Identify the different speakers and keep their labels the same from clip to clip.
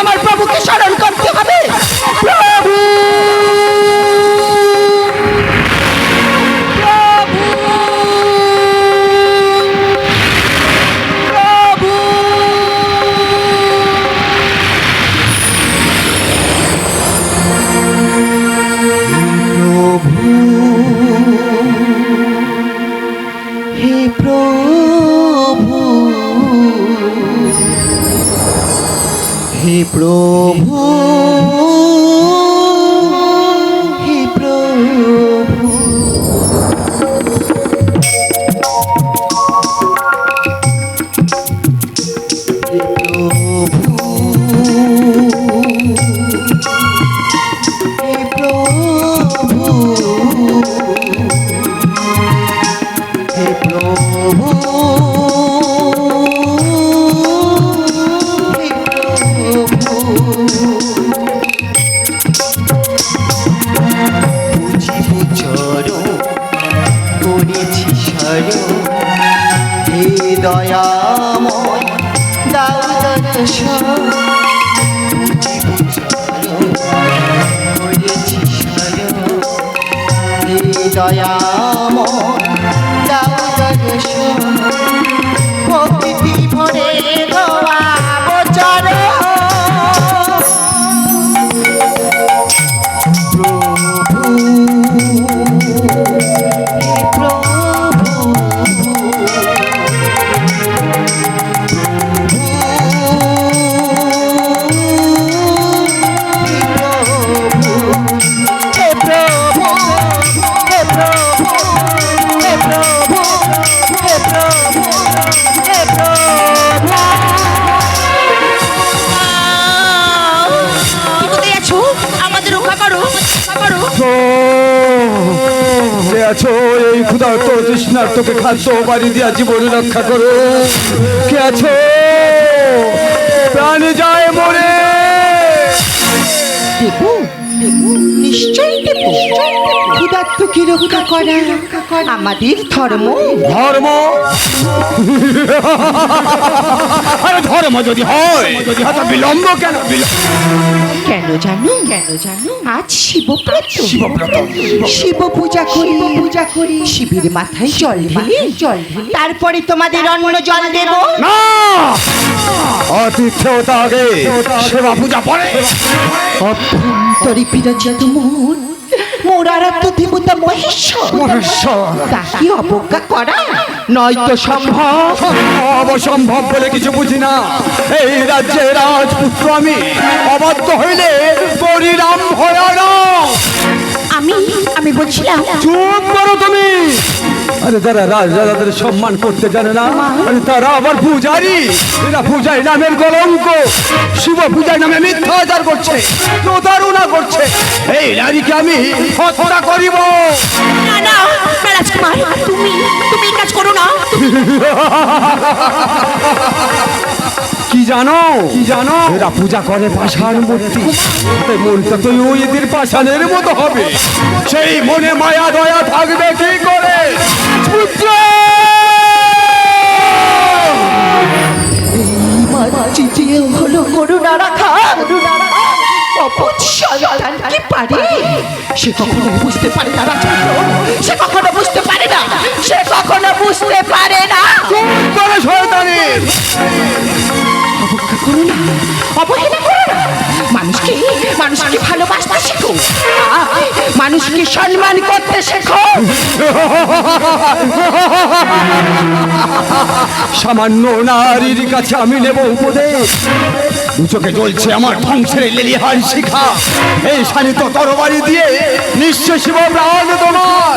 Speaker 1: আমার প্রভুকে স্মরণ
Speaker 2: হে প্রভু
Speaker 3: তৃষ্ণার্তকে খাদ্য বাড়ি দিয়া জীবন রক্ষা করো। কে আছো? প্রাণ যায় মরে।
Speaker 2: ক্ষুধার্তকে রক্ষা করা আমাদের ধর্ম।
Speaker 3: ধর্ম? আরে ধর্ম যদি হয় এত বিলম্ব কেন? বিলম্ব
Speaker 2: কেন জানো? কেন জানো? আজ শিবব্রত।
Speaker 3: শিবব্রত।
Speaker 2: শিব পূজা করি পূজা করি। শিবের মাথায় জল ঢেলে জল ঢেলে তারপরে তোমাদের অন্ন জল দেব।
Speaker 3: না! আতিথ্যতা আগে। সেবা পূজা পরে।
Speaker 2: অভ্যন্তরে বিরাজিত মন মোরারত দেবতা মহেশ্বর।
Speaker 3: মহেশ্বর।
Speaker 2: তাকে অবজ্ঞা করা? নয়তো সম্ভব?
Speaker 3: অবসম্ভব বলে কিছু বুঝি না। এই রাজ্যে রাজপুত্র আমি অবাধ্য হইলে পরিণাম ভয়ানক।
Speaker 1: আমি আমি বলছিলাম।
Speaker 3: চুপ করো তুমি। আরে যারা রাজ রাজাদের সম্মান করতে জানে না আরে তারা আবার পূজারি। এরা পূজাই নামের কলঙ্ক। শিব পূজাই নামে মিথ্যাচার করছে প্রতারণা করছে। এই নারীকে আমি হত্যা করিব।
Speaker 1: না না না, রাজকুমার তুমি তুমি কাজ করো না।
Speaker 3: কি জানো? কি জানো? এরা পূজা করে পাষাণ মূর্তি। মনটা তো ওই এদের পাষাণের মতো হবে। সেই মনে মায়া, দয়া থাকবে কি করে? পুত্র!
Speaker 2: হলো করুণা রাখা। সন্তানকে পারে? সে কখনো বুঝতে পারে না রাজপুত্র সে কখনো বুঝতে পারে না। সে কখনো বুঝতে পারে না।
Speaker 3: করে শয়তানের
Speaker 2: অবজ্ঞা করো না। অবহেলা করো না। মানুষকে মানুষকে ভালোবাসতে শেখো। মানুষকে সম্মান করতে শেখো।
Speaker 3: সামান্য নারীর কাছে আমি নেব উপদেশ। চোখে চলছে আমার ধ্বংসের লেলিহার শিখা। এই শানিত তরবারি দিয়ে শিব প্রাণ তোমার।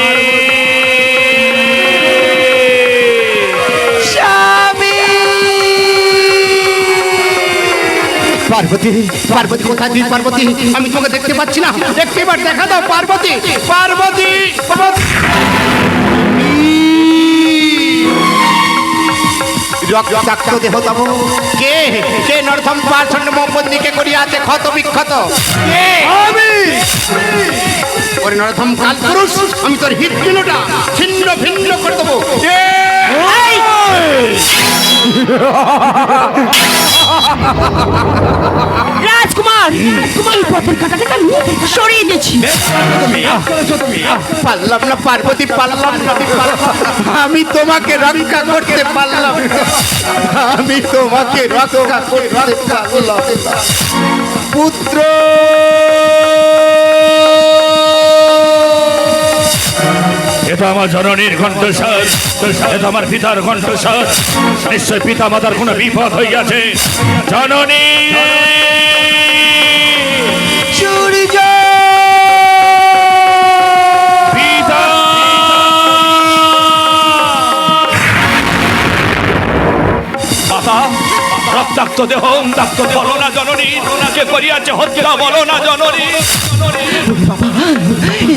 Speaker 3: পার্বতী
Speaker 4: পার্বতী
Speaker 5: কোথায় তুই পার্বতী? আমি তোকে দেখতে পাচ্ছি না। দেখতে এবার দেখা দাও পার্বতী পার্বতী রক্তাক্ত দেহ তব কে? কে নর্থম পাষণ্ড মোমবন্দিকে করিয়াছে ক্ষত বিক্ষত? কে?
Speaker 3: আমি।
Speaker 5: ওরে নরথম কাল পুরুষ আমি তোর হৃদপিণ্ডটা ছিন্ন ভিন্ন করে দেবো।
Speaker 1: রাজকুমার এই পথের সরিয়ে দিয়েছি।
Speaker 5: পারলাম না পার্বতী পারলাম না আমি তোমাকে রক্ষা করতে পারলাম আমি তোমাকে রক্ষা করতে পারলাম। পুত্র!
Speaker 4: আমার জননীর কণ্ঠস্বর এটা আমার পিতার কণ্ঠস্বর। নিশ্চয় পিতা মাতার কোনো বিপদ হইয়াছে। জননী! রক্তাক্ত দেহ বলো না জননী কে করিয়াছে হত্যা বলো না জননী।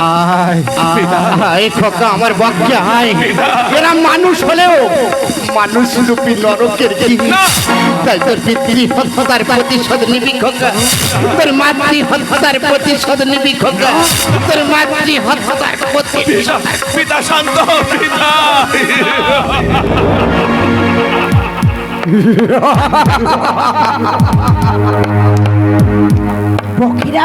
Speaker 5: আয়। আয়। খোকা আমার বক্ষে আয়। এরা মানুষ হলেও মানুষ রূপী নরকের তাই তোর পিতৃ হত্যার প্রতিশোধ নিবি খোকা। তোর মাতৃ হত্যার প্রতিশোধ নিবি খোকা। তোর মাতৃ হত্যার প্রতিশোধ
Speaker 4: পিতা শান্ত পিতা।
Speaker 1: বকের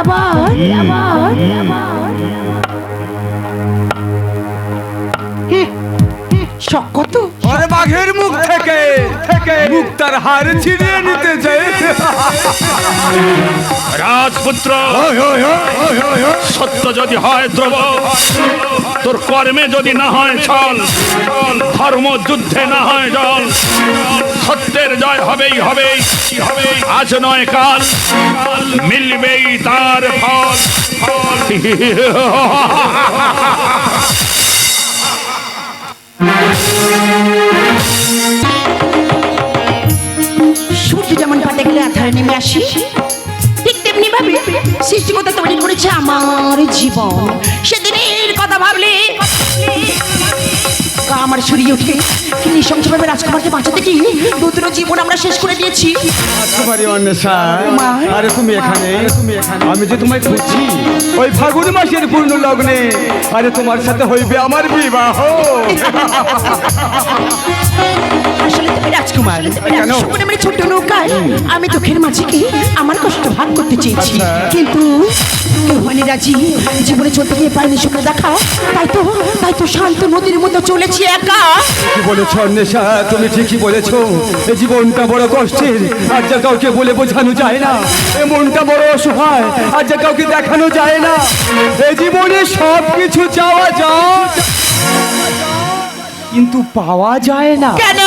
Speaker 2: শকত
Speaker 3: আরে বাঘের মুখ থেকে থেকে। মুখ তার হার ছিনিয়ে নিতে চাই
Speaker 4: রাজপুত্র। সত্য যদি হয় ধ্রুব তোর কর্মে যদি না হয় ছল ধর্ম যুদ্ধে না হয় জল। সত্যের জয় হবেই হবেই আজ নয় কাল। মিলবেই তার ফল।
Speaker 1: সূর্য যেমন পাতে গেলে আধারে নেমে আসি, ঠিক তেমনি ভাবে সৃষ্টিকতা তৈরি করেছে আমার জীবন। সেদিনের কথা ভাবলে গা আমার সরিয়ে ওঠে। কি নৃশংসভাবে রাজকুমারকে বাঁচাতে কি দুটো জীবন আমরা শেষ করে দিয়েছি।
Speaker 3: কুমারী অন্বেষা আরে তুমি এখানে তুমি এখানে? আমি যে তোমায় খুঁজছি ওই ফাগুন মাসের পূর্ণ লগ্নে। আরে তোমার সাথে হইবে আমার বিবাহ।
Speaker 1: রাজকুমার? রাজকুমার। ছোট নৌকায় আমি দুঃখের মাঝে কি আমার কষ্ট ভাগ করতে চেয়েছি।
Speaker 3: আচ্ছা।
Speaker 1: কিন্তু মানে রাজি জীবনে চলতে গিয়ে পাইনি সুখে দেখা। তাই তো তাই তো শান্ত নদীর মতো চলেছি একা।
Speaker 3: কি বলেছ অন্বেষা? তুমি ঠিকই বলেছ। এই জীবনটা বড় কষ্টের আর যা কাউকে বলে বোঝানো যায় না। এই মনটা বড় অসহায় আর যা কাউকে দেখানো যায় না। এই জীবনে সব কিছু চাওয়া যায়। কিন্তু পাওয়া যায় না।
Speaker 1: কেন?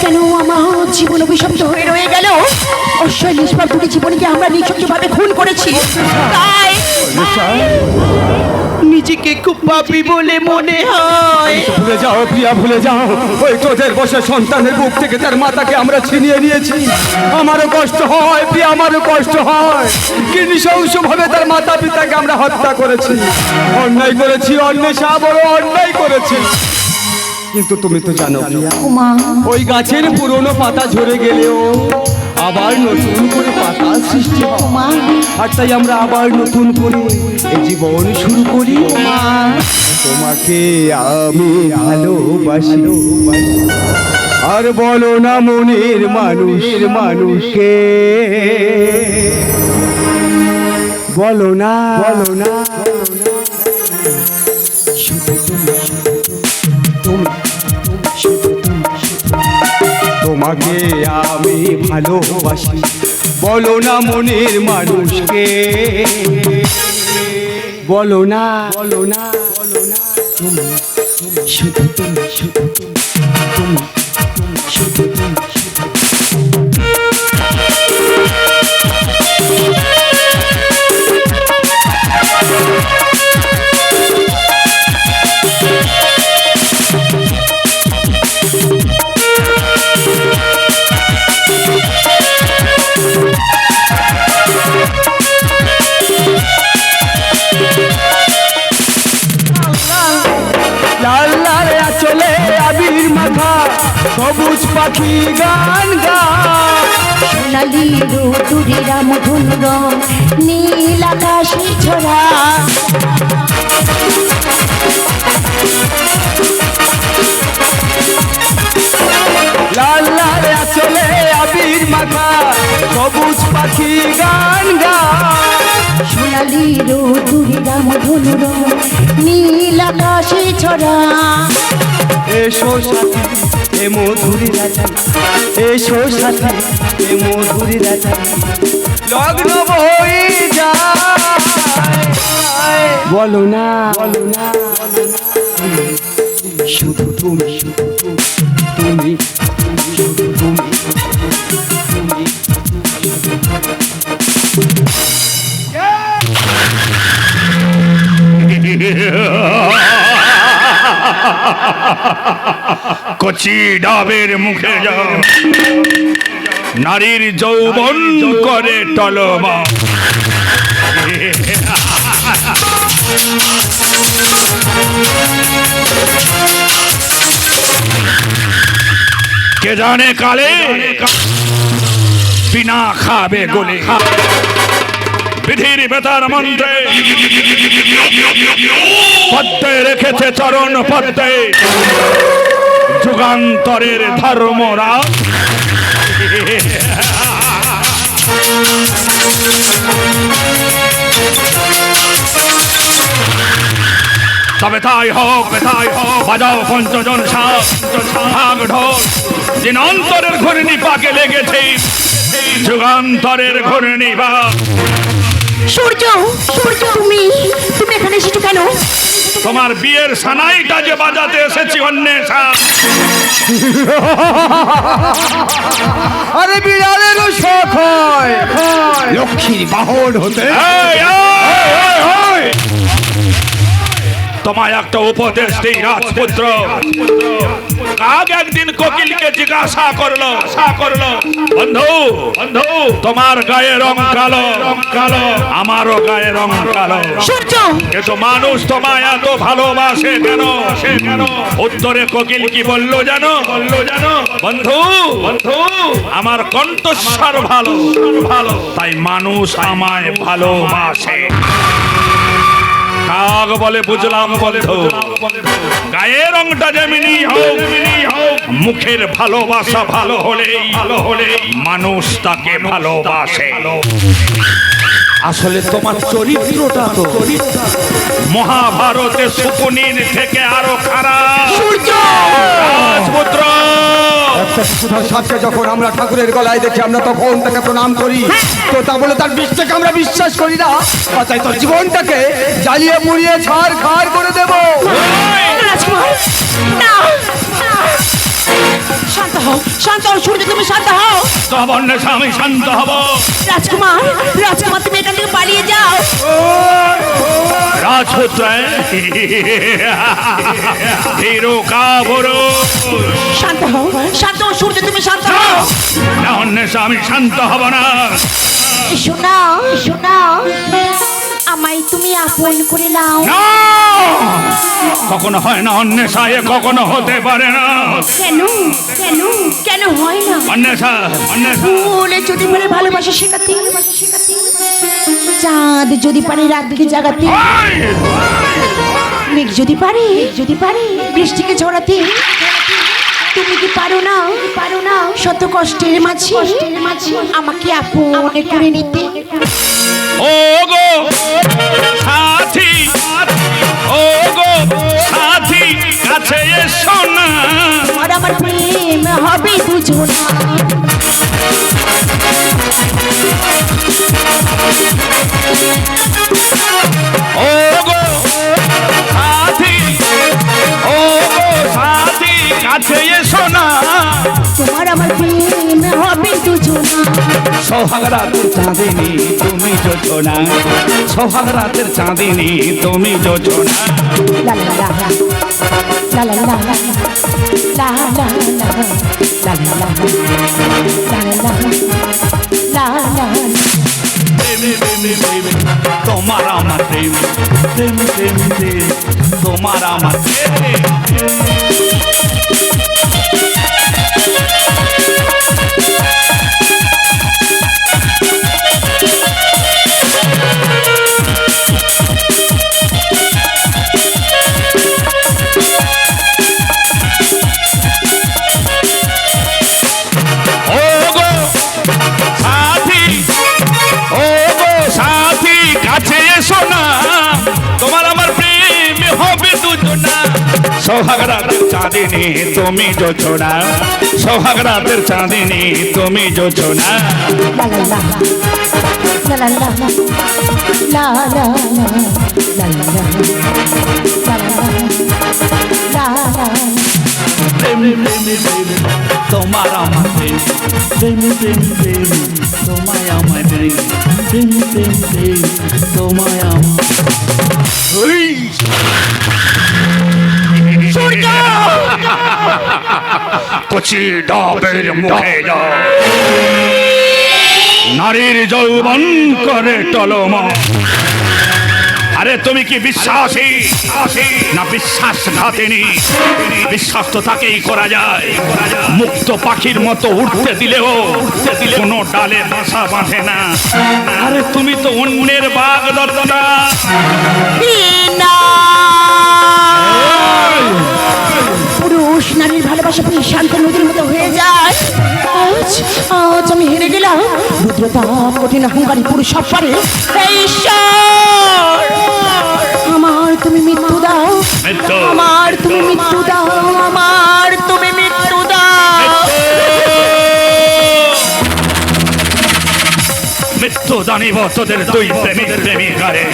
Speaker 1: কেন আমার জীবন অভিশপ্ত হয়ে রয়ে গেল? অশ্বয় নিষ্পাপ দুটি জীবনকে আমরা নিঃশব্দভাবে খুন করেছি। তাই নিজেকে খুব পাপি বলে মনে হয়।
Speaker 3: ভুলে যাও প্রিয়া ভুলে যাও। ওই তোদের বসে সন্তানের বুক থেকে তার মাতাকে আমরা ছিনিয়ে নিয়েছি। আমারও কষ্ট হয় প্রিয়া আমারও কষ্ট হয়। কি নৃশংসভাবে তার মাতা পিতাকে আমরা হত্যা করেছি। অন্যায় করেছি অন্বেষা বড় অন্যায় করেছি। কিন্তু তুমি তো জানো প্রিয়া
Speaker 1: মা।
Speaker 3: ওই গাছের পুরনো পাতা ঝরে গেলেও আবার নতুন করে পাতা সৃষ্টি
Speaker 1: মা।
Speaker 3: আর তাই আমরা আবার নতুন করে এই জীবন শুরু করি।
Speaker 1: মা।
Speaker 3: তোমাকে আমি ভালোবাসি। আর বলো না মনের মানুষের মানুষকে বলো না। বলো না। তোমাকে আমি ভালোবাসি। বলো না মনের মানুষকে। বলো না বলো না বলো না। তুমি শুধু তুমি শুধু তুমি শুধু তুমি।
Speaker 1: রোদুরেরা মধুর রং নীল আকাশে ছড়া
Speaker 3: লাল লাল চলে আবির মাথা সবুজ পাখি গান গা।
Speaker 1: সোনালি রোদুরেরা মধুর রং নীল আকাশে ছড়া
Speaker 3: এসো সাথী এ মধুরি রাজা এসো সাথী এ মধুরি রাজা। লগ্ন বই যায়। বলো না বলো না শুধু তুমি শুধু তুমি তুমি।
Speaker 4: কচি ডাবের মুখে যাও নারীর যৌবন করে টলমা কে জানে কালে বিনা খাবে গলে। বিধির বেতার মন্ত্রে। পদ্মে রেখেছে চরণ পদ্মে। যুগান্তরের ধর্মরা তবে তাই হোক তাই হোক বাজাও পঞ্চজন সাপ ভাগ ঢোল। দিন অন্তরের ঘূর্ণি পাকে লেগেছে। যুগান্তরের ঘূর্ণি পাক।
Speaker 1: সূর্য সূর্য তুমি তুমি এখানে এসেছ কেন?
Speaker 4: তোমার বিয়ের সানাইটা যে বাজাতে এসেছি অন্যেষা
Speaker 3: আরে বিড়ালেরও শখ হয়। লক্ষ্মীর বাহন হতে।
Speaker 4: এই! তোমায় একটা উপদেশ দিই রাজপুত্র। কাক একদিন কোকিলকে জিজ্ঞাসা করল আশা করল বন্ধু বন্ধু তোমার গায়ে রং কালো রং কালো আমারও গায়ে রং কালো।
Speaker 1: সূর্য!
Speaker 4: কিন্তু মানুষ তোমায় এত ভালোবাসে কেন? সে কেন উত্তরে কোকিল কি বলল জানো? বলল জানো বন্ধু বন্ধু আমার কণ্ঠস্বর ভালো ভালো। তাই মানুষ আমায় ভালোবাসে। কাক বলে বুঝলাম বন্ধু। গায়ের রংটা যেমনি হোক মুখের ভালোবাসা ভালো হলে ভালো হলে মানুষ তাকে ভালোবাসে।
Speaker 3: আসলে তোমার চরিত্রটা তো।
Speaker 4: মহাভারতে সুপুনির থেকে আরও খারাপ। রাজপুত্র!
Speaker 3: আমরা ঠাকুরের গলায় দেখি, আমরা তখন তাকে প্রণাম করি। তো তা বলে তার বিশ্বাসকে আমরা বিশ্বাস করি না। তাই জীবনটাকে জ্বালিয়ে মুড়িয়ে ছাড় খাড় করে দেবো।
Speaker 1: না। শান্ত হও শান্ত হও সূর্য তুমি শান্ত হও।
Speaker 4: তবন্য স্বামী শান্ত হব।
Speaker 1: রাজকুমার রাজকুমার তুমি এখান থেকে পালিয়ে যাও।
Speaker 4: রাজপুত্র হিরো কাবরো
Speaker 1: শান্ত হও শান্ত হও সূর্য তুমি শান্ত হও।
Speaker 4: না অন্য স্বামী শান্ত হব না।
Speaker 1: শোনাও শোনাও আমায় তুমি আপন করে নাও!
Speaker 4: কখনো হয় না অন্বেষায় কখনো হতে পারে না।
Speaker 1: কেন? কেন? কেন হয় না?
Speaker 4: অন্বেষা
Speaker 1: ফুলে যদি পারে ভালোবাসা শেখাতে চাঁদ যদি পারে রাতকে জাগাতে মেঘ যদি পারে যদি পারে বৃষ্টিকে ঝরাতে তুমি কি পারো না? শত কষ্টের মাঝে আমাকে আপন করে নিতে।
Speaker 4: ও গো সাথী ও গো সাথী কাছে এসো না।
Speaker 1: আমার প্রেম হবে দুজনা। তোমার আমার প্রেম হবে দুজনা
Speaker 4: সোহাগ রাতের চাঁদিনী তুমি যোজনা সোহাগ রাতের চাঁদিনী তুমি যোজনা
Speaker 1: লা লা লা লা লা লা লা লা লা লা লা লা লা লা লা
Speaker 4: প্রেম প্রেম প্রেম তোমার আমার প্রেম প্রেম প্রেম প্রেম তোমার আমার প্রেম সোহাগ রাতের চাঁদিনী তুমি যোছনা সোহাগ রাতের চাঁদিনী তুমি
Speaker 1: যোছনা
Speaker 4: প্রেমী প্রেমী প্রেমী তোমার আমার প্রেমী প্রেমী প্রেমী তোমায় আমার প্রেমী প্রেমী প্রেমী প্রেমী তোমায় আমার কচি ডাবের মুখে যাও নারীর যৌবন করে টলম আরে তুমি কি বিশ্বাসী না বিশ্বাস ঘাতেনি বিশ্বাস তো তাকেই করা যায় মুক্ত পাখির মতো উঠতে দিলেও উঠতে দিলে কোনো ডালে বাসা বাঁধে না আরে তুমি তো অন্যের বাঘ দত্তা
Speaker 1: পুরুষ নারীর ভালোবাসা পেয়ে শান্ত নদীর মতো হয়ে যায়। আজ আজ আমি হেরে গেলাম। রুদ্রতা কঠিন অহংকারী পুরুষ সব পারে। আমার তুমি মৃত্যু দাও। আমার তুমি মৃত্যু দাও। আমার মৃত্যু
Speaker 4: জানিব তোদের দুই প্রেমিক প্রেমিকারে।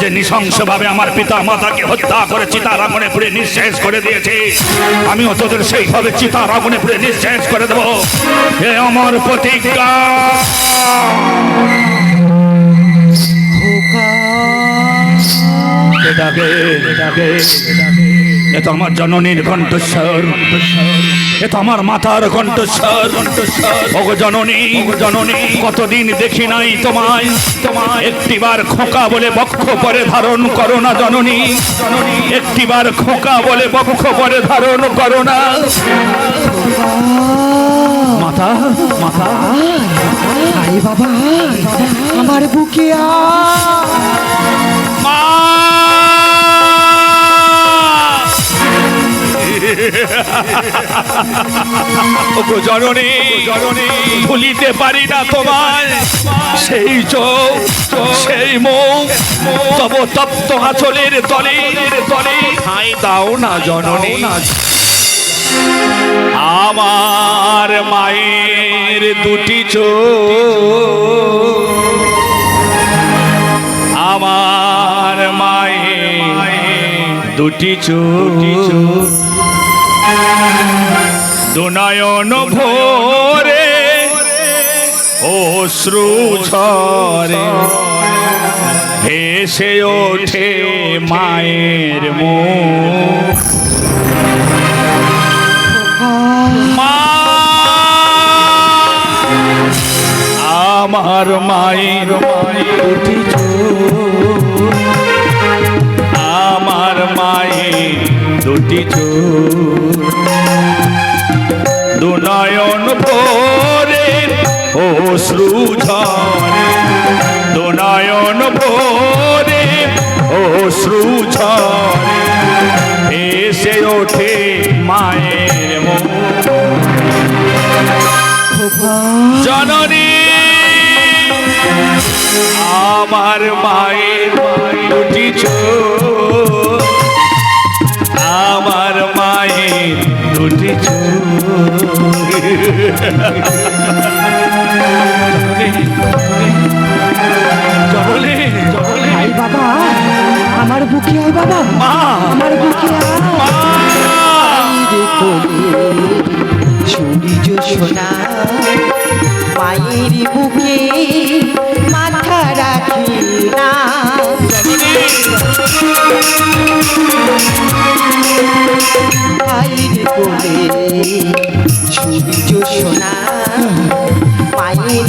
Speaker 4: যে নৃশংসভাবে আমার পিতা মাতাকে হত্যা করে চিতার আগুনে পুড়ে নিঃশেষ করে দিয়েছে। আমিও তোদের সেইভাবে চিতার আগুনে পুড়ে নিঃশেষ করে দেবো। এ আমার প্রতিজ্ঞা। এ তো আমার জননীর কণ্ঠস্বর। এ আমার মাতার কণ্ঠস্বর। ওগো জননী জননী, কতদিন দেখি নাই তোমায়। তোমায় একটিবার খোকা বলে বক্ষ পরে ধারণ করো না জননী। একটিবার খোকা বলে বক্ষ পরে ধারণ করো না। মাথা
Speaker 2: মাথা বাবা আমার বুকে আ
Speaker 4: জননী জননী, ভুলিতে পারি না তোমায়। সেই চোখ, সেই মুখ, তব তপ্ত আচলের তলে তলে, ঠাঁই দাও না জননী। আমার মায়ের দুটি চোখ। আমার মায়ের দুটি চোখ। দুনয়ন ভোরে অশ্রু ঝরে ভেসে ওঠে মায়ের মা আমার মায়ের দুটি ওঠে মায়ের জননী আমার মায়ের দুটি আমার
Speaker 2: মায়ের দুটি চোখ।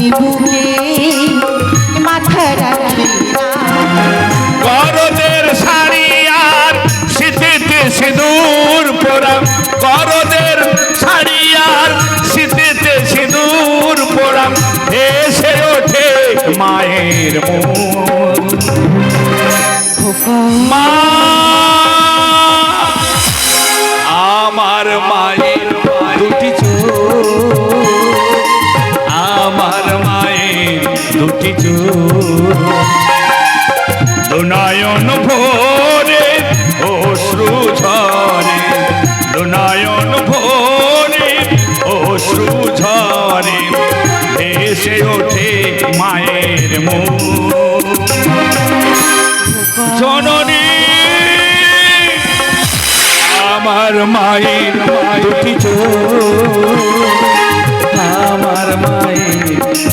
Speaker 2: বুকে মাথা রাখি না
Speaker 4: শাড়ি আর শীতেতে সিঁদুর পোড়া শাড়ি আর শীতেতে সিঁদুর পোড়া এসে ওঠে মায়ের মা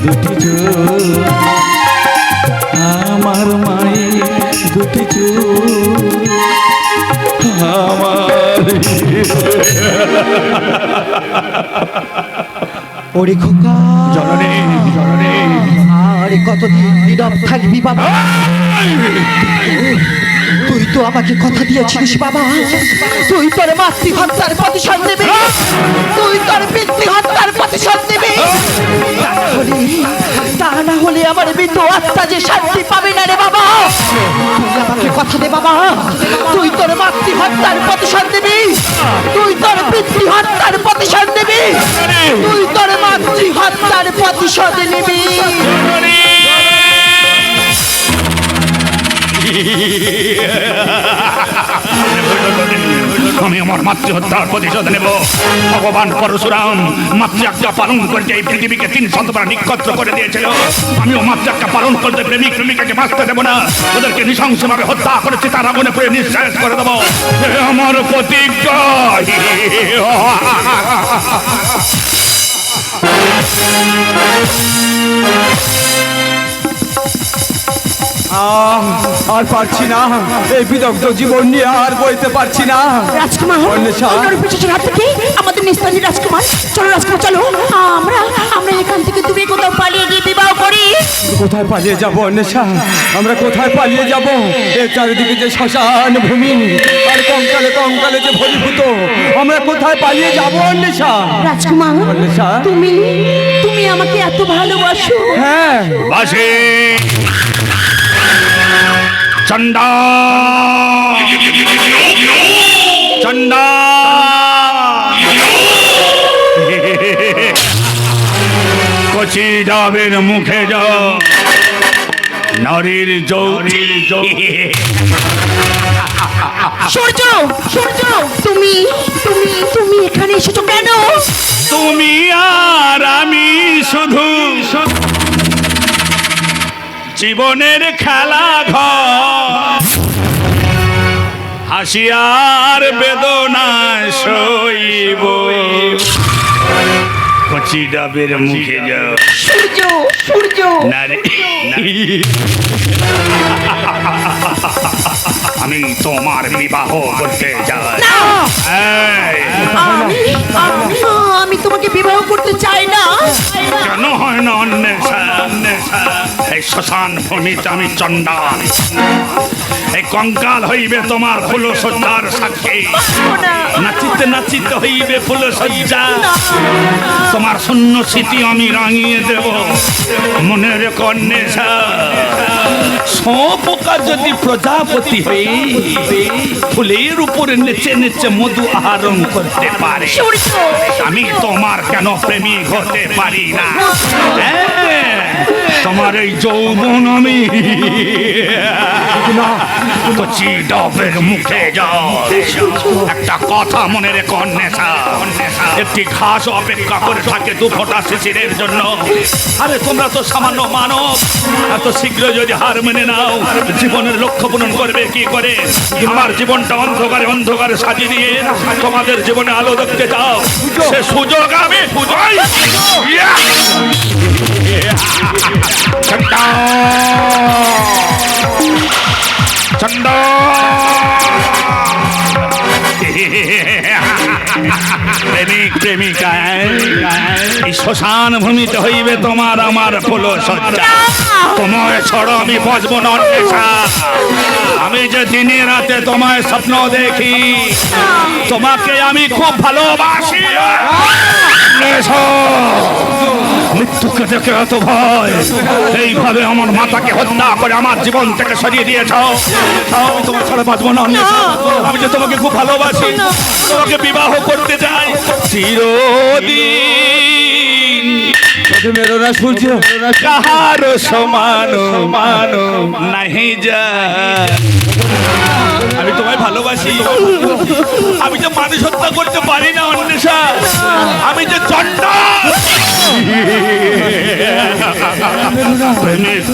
Speaker 4: দুটি চোখ আমার মায়ের দুটি চোখ আমার
Speaker 2: ওরে খোকা।
Speaker 4: জননী জননী।
Speaker 2: আরে কতদিন নীরব থাকবি বাবা। তুই তো আমাকে কথা দিয়েছিস বাবা। তুই তোর মাতৃ হত্যার প্রতিশোধ নেবে। তুই তোর পিতৃ হত্যার প্রতিশোধ নেবে। তা না হলে আমার মৃত আত্মা যে শান্তি পাবে না রে বাবা। তুই আমাকে কথা দে, বাবা। তুই তোর মাতৃ হত্যার প্রতিশোধ নিবি। তুই তোর পিতৃ হত্যার প্রতিশোধ নিবি। তুই তোর মাতৃ হত্যার প্রতিশোধ নিবি।
Speaker 4: আমি আমার মাতৃহত্যার প্রতিশোধ নেব। ভগবান পরশুরাম মাতৃয়াজ্ঞা পালন করতে এই পৃথিবীকে তিন শতবার নিক্ষত্র করে দিয়েছিল। আমিও মাতৃয়াজ্ঞা পালন করতে প্রেমিক প্রেমিকাকে বাঁচতে দেবো না। ওদেরকে নৃশংসভাবে হত্যা করেছি তার আগুনে পুড়ে নিঃশ্বাস করে দেবো। আমার প্রতিজ্ঞা
Speaker 3: আহ, আর পারছি না। এই বিদগ্ধ জীবন নিয়ে আর বইতে পারছি না।
Speaker 1: রাজকুমার আমাদের নিস্তানি রাজকুমার। চলো রাজকুমার চলো। আমরা আমরা এখান থেকে তুমি কোথাও পালিয়ে গিয়ে বিবাহ করি।
Speaker 3: কোথায় পালিয়ে যাব অন্বেষা? আমরা কোথায় পালিয়ে যাব? এর চারিদিকে যে শ্মশান ভূমি আর কঙ্কালে কঙ্কালে যে ভরিভূত আমরা কোথায় পালিয়ে যাব অন্বেষা?
Speaker 1: রাজকুমার
Speaker 3: অন্বেষা?
Speaker 1: তুমি তুমি আমাকে এত ভালোবাসো।
Speaker 3: হ্যাঁ।
Speaker 4: বাসে। চন্ডা চন্ডা কচি যাবের মুখে যাও নারীর যৌরীর যৌ
Speaker 1: সূর্য সূর্য তুমি তুমি তুমি এখানে এসেছ কেন?
Speaker 4: তুমি আর আমি শুধু জীবনের খেলা ঘর। হাসিয়ার বেদনা সইব। কচি ডাবের মুখে যাও
Speaker 1: সূর্য সূর্য।
Speaker 4: নারী আমি তোমার বিবাহ করতে যাই
Speaker 1: আমি তোমাকে বিবাহ করতে চাই না।
Speaker 4: কেন হয় না অন্বেষা অন্বেষা? এই শ্মশান ভূমিতে আমি চণ্ডাল। এই কঙ্কাল হইবে তোমার ফুল সজ্জার সাক্ষী। নাচিতে নাচিতে হইবে ফুল সজ্জা তোমার শূন্য স্মৃতি আমি রাঙিয়ে দেব। মনে রেখো অন্বেষা পোকা যদি প্রজাপতি হয়ে ফুলের উপরে নেচে নেচে মধু আহরণ করতে পারে। আমি তোমার কেন প্রেমিক হতে পারি না হ্যাঁ, তোমার এই যৌবন আমি। কচি ডবের মুখে যাও। একটা কথা মনে রেখো নেশা একটি ঘাস অপেক্ষা করে থাকে দু ফোঁটা শিশিরের জন্য। আরে তোমরা তো সামান্য মানব। এত শীঘ্র যদি হার মেনে নাও জীবনের লক্ষ্য পূরণ করবে কি করে? আমার জীবনটা অন্ধকারে অন্ধকারে সাজিয়ে দিয়ে তোমাদের জীবনে আলো দেখতে চাও। সে সুযোগ আমি পুজোই চন্ডা চন্ডা প্রেমিক প্রেমিকা এই শ্মশান ভূমিতে হইবে তোমার আমার ফুলো সজ্জা। তোমায় ছড় আমি বসবো না অন্বেষা। আমি যে দিনে রাতে তোমায় স্বপ্ন দেখি, তোমাকে আমি খুব ভালোবাসি। মৃত্যুকে দেখে এত ভয়। এইভাবে আমার মাতাকে হত্যা করে আমার জীবন থেকে সরিয়ে দিয়েছ আমি তোমার ছাড়া বাঁচবো না। আমি যে তোমাকে খুব ভালোবাসি, তোমাকে বিবাহ করতে চাই। চিরদিন
Speaker 3: মেরো না সূর্য
Speaker 4: কাহার সমান সমান নাহি যা। আমি তোমায় ভালোবাসি। আমি যে মানুষ হত্যা করতে পারি না অন্বেষা আমি যে চন্ড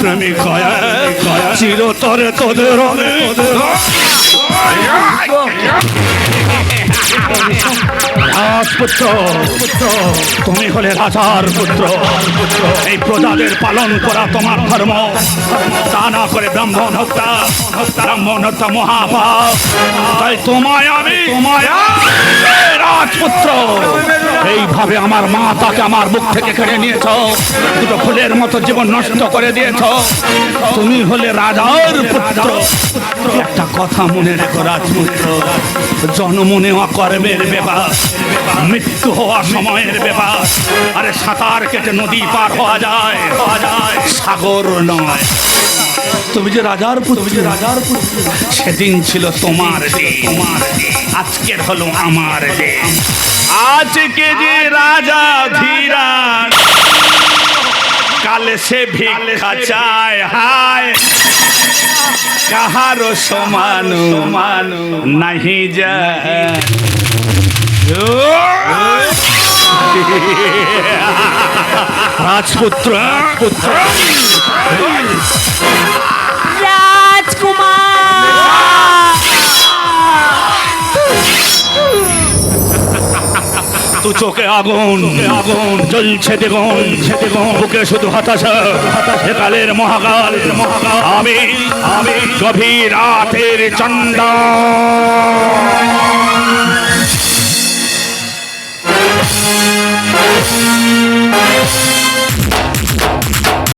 Speaker 4: প্রেমিক চিরতরে তোদের রাজপুত্র, তুমি হলে রাজার পুত্র। এই প্রজাদের পালন করা তোমার ধর্ম। তা না করে ব্রাহ্মণ হত্যা ব্রাহ্মণ হত্যা মহাপাপ। তাই তোমায় আমি রাজপুত্র। এইভাবে আমার মা তাকে আমার মুখ থেকে কেড়ে নিয়েছ। দুটো ফুলের মতো জীবন নষ্ট করে দিয়েছ। তুমি হলে রাজার পুত্র। একটা কথা মনে রেখো রাজপুত্র। জন্ম নেওয়া কর্মের ব্যাপার। মৃত্যু হওয়া সময়ের ব্যাপার আরে সাঁতার কেটে নদী পার হওয়া যায়। হওয়া যায় সাগর নয়। তুমি যে রাজার পুত্র যে রাজার সেদিন ছিল তোমার তোমার। আজকের হলো আমার আজকে যে রাজা ধীরাজ কালে সে ভিক্ষা চায়। হায় কাহারো সমান সমান নাহি যায়। রাজপুত্র পুত্র তু চোখে আগুন আগুন। জ্বলছে দেখুন দেখুন বুকে শুধু হতাশা হতাশে কালের মহাকাল। মহাকাল। আমি আমি গভীর রাতের চন্ডা Música